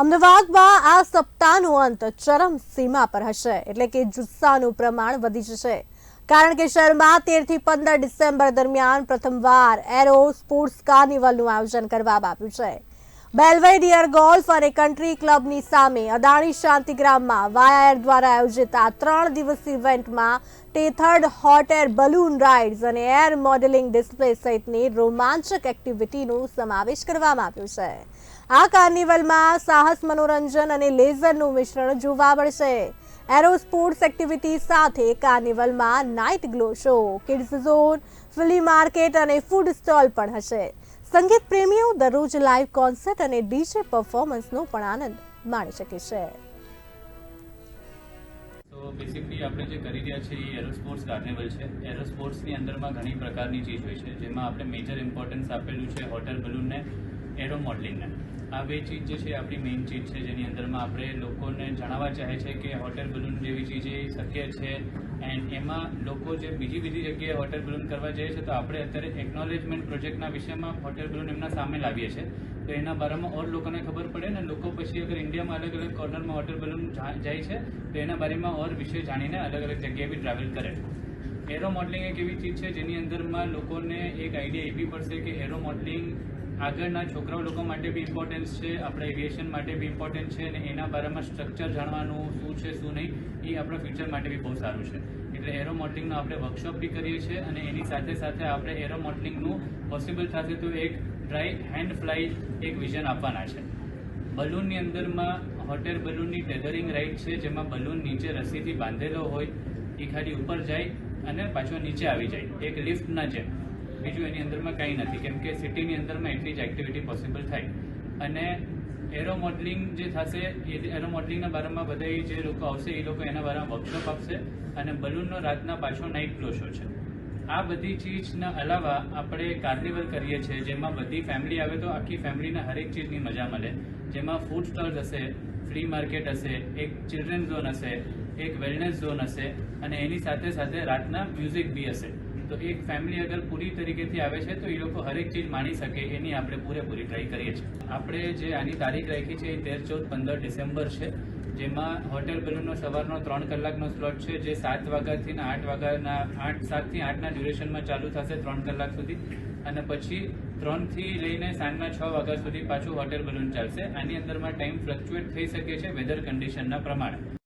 અમદાવાદમાં આ સપ્તાહનો અંત ચરમ સીમા પર હશે. એટલે કે જુસ્સાનું પ્રમાણ વધી જશે. કારણ કે શહેરમાં તેરથી પંદર ડિસેમ્બર દરમિયાન પ્રથમવાર એરો સ્પોર્ટ્સ કાર્નિવલનું આયોજન કરવામાં આવ્યું છે. બેલ્વેડિયર ગોલ્ફ અને કન્ટ્રી ક્લબની સામે અદાણી શાંતિગ્રામમાં વાયાએર દ્વારા આયોજિત આ ત્રણ દિવસીય ઇવેન્ટમાં tethered hot air balloon rides અને એર મોડેલિંગ ડિસ્પ્લે સહિતની રોમાંચક એક્ટિવિટીનો સમાવેશ કરવામાં આવ્યો છે. આ કાર્નિવલમાં સાહસ, મનોરંજન અને લેઝરનું મિશ્રણ જોવા મળશે. એરો સ્પોર્ટ્સ એક્ટિવિટી સાથે કાર્નિવલમાં night glow show kids zone film market અને ફૂડ સ્ટોલ પણ હશે. સંગીત પ્રેમીઓ દરરોજ લાઈવ કોન્સર્ટ અને ડીજે પરફોર્મન્સનો પણ આનંદ માણી શકે છે. તો બેસિકલી આપણે જે કરી રહ્યા છીએ એ એરોસ્પોર્ટ્સ કાર્નિવલ છે. એરોસ્પોર્ટ્સની અંદરમાં ઘણી પ્રકારની ચીજ હોય છે, જેમાં આપણે મેજર ઇમ્પોર્ટન્સ આપેલું છે હોટલ બલૂનને એરો મોડલિંગને આ બે ચીજ જે છે આપણી મેઇન ચીજ છે, જેની અંદરમાં આપણે લોકોને જણાવવા ચાહે છે કે હોટેલ બલૂન જેવી ચીજ એ શક્ય છે. એન્ડ એમાં લોકો જે બીજી બીજી જગ્યાએ હોટેલ બલૂન કરવા જાય છે, તો આપણે અત્યારે એકનોલેજમેન્ટ પ્રોજેક્ટના વિષયમાં હોટેલ બલૂન એમના સામે લાવીએ છીએ. તો એના બારામાં ઓર લોકોને ખબર પડે ને લોકો પછી અગર ઇન્ડિયામાં અલગ અલગ કોર્નરમાં હોટેલ બલૂન જાય છે, તો એના બારેમાં ઓર વિષય જાણીને અલગ અલગ જગ્યાએ બી ટ્રાવેલ કરે. એરો મોડલિંગ એક એવી ચીજ છે, જેની અંદરમાં લોકોને એક આઈડિયા એવી પડશે કે એરો મોડલિંગ આગળના છોકરાઓ લોકો માટે બી ઇમ્પોર્ટન્સ છે, આપણા એવિએશન માટે બી ઇમ્પોર્ટન્ટ છે અને એના બારામાં સ્ટ્રક્ચર જાણવાનું શું છે, શું નહીં, એ આપણા ફ્યુચર માટે બી બહુ સારું છે. એટલે એરો મોડલિંગનો આપણે વર્કશોપ બી કરીએ છીએ અને એની સાથે સાથે આપણે એરો મોડલિંગનું પોસિબલ થશે તો એક ડ્રાય હેન્ડ ફ્લાય એક વિઝન આપવાના છે. બલૂનની અંદરમાં હોટેલ બલૂનની ટેધરિંગ રાઈડ છે, જેમાં બલૂન નીચે રસ્સીથી બાંધેલો હોય, એ ખાલી ઉપર જાય અને પાછો નીચે આવી જાય. એક લિફ્ટના જેમ. બીજું એની અંદરમાં કંઈ નથી. કેમ કે સિટીની અંદરમાં એટલી જ એક્ટિવિટી પોસિબલ થાય. અને એરો મોડલિંગ જે થશે, એ એરો મોડલિંગના બારામાં બધા જે લોકો આવશે, એ લોકો એના બારામાં વર્કશોપ આપશે અને બલૂનનો રાતના પાછો નાઇટ ક્લો શો છે. આ બધી ચીજના અલાવા આપણે કાર્નિવલ કરીએ છીએ, જેમાં બધી ફેમિલી આવે તો આખી ફેમિલીને હરેક ચીજની મજા મળે. જેમાં ફૂડ સ્ટોલ્સ હશે ફ્રી માર્કેટ હશે, એક ચિલ્ડ્રન ઝોન હશે, એક વેલનેસ ઝોન હશે અને એની સાથે સાથે રાતના મ્યુઝિક બી હશે. તો એક ફેમિલી અગર પૂરી તરીકેથી આવે છે, તો એ લોકો હરેક ચીજ માણી શકે, એની આપણે પૂરેપૂરી ટ્રાય કરીએ છીએ. આપણે જે આની તારીખ રાખી છે, એ તેર ચૌદ પંદર ડિસેમ્બર છે, જેમાં હોટેલ બલૂનનો સવારનો ત્રણ કલાકનો સ્લોટ છે, જે સાત વાગ્યાથી આઠ વાગ્યાના, આઠ સાતથી આઠના ડ્યુરેશનમાં ચાલુ થશે ત્રણ કલાક સુધી. અને પછી ત્રણથી લઈને સાંજના છ વાગ્યા સુધી પાછું હોટેલ બલૂન ચાલશે. આની અંદરમાં ટાઈમ ફ્લક્ચ્યુએટ થઈ શકે છે વેધર કન્ડિશનના પ્રમાણે.